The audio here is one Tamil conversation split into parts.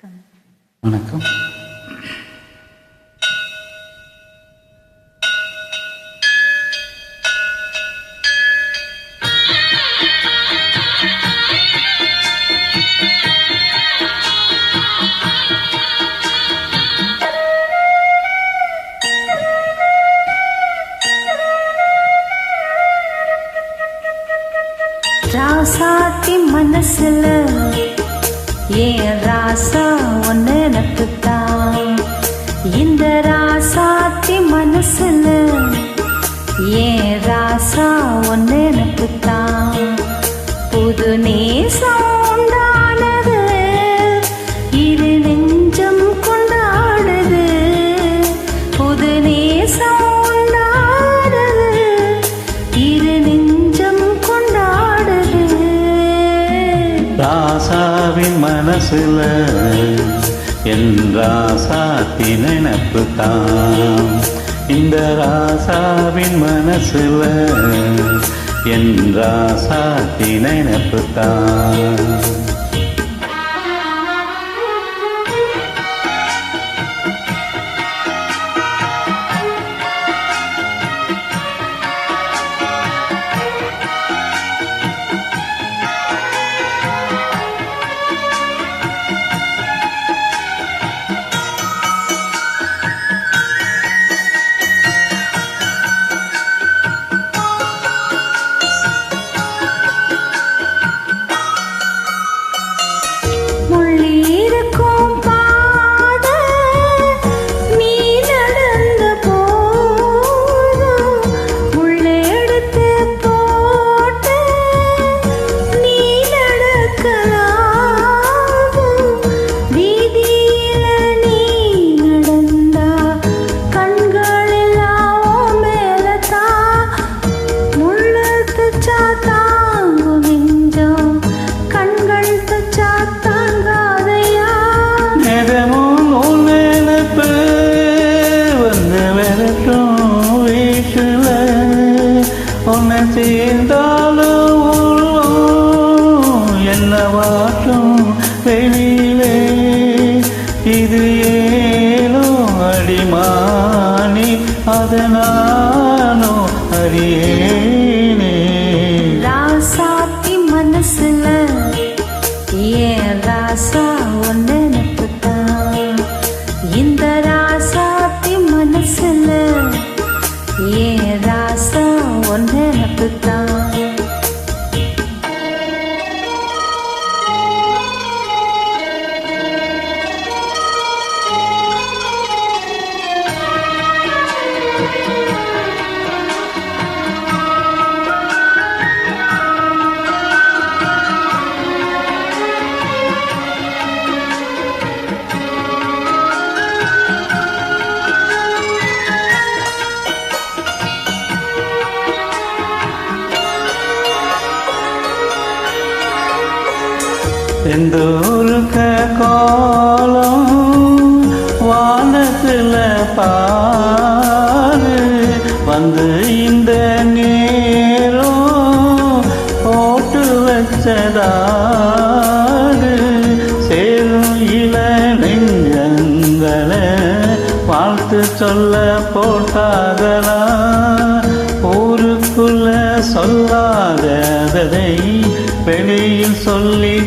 வணக்கம். வணக்கம். ராசாத்தி மனசுல ஏன் ராசா ஒன்னு நட்டுத்தான்? இந்த ராசாத்தி மனசுல ஏன் ராசா ஒன்னு நட்டுத்தான்? புது நீ ராசாவின் மனசுல என் ராசாத்தி நினப்பு தான் இந்த ராசாவின் மனசுல என் ராசாத்தி நினப்பு தான் ನಾನೋ ಹರಿಯೇ செந்தூருக்க காலம் வானத்தில் பாரு. வந்து இந்த நேரம் போட்டு வச்சதாரு. சேரும் இள நெஞ்சங்களை வாழ்த்து சொல்ல போட்டாகலா ஊருக்குள்ள சொல்லாததை வெளியில் சொல்லி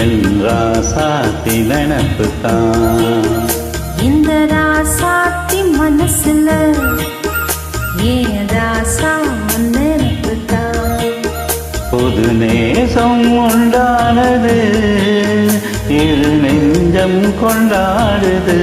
என் ராசாத்தி நினப்பு தான் இந்த ராசாத்தி மனசுல ஏன் ராசா ஒன்னு இருக்குதான் புது நேசம் உண்டானது இரு நெஞ்சம் கொண்டாடுது.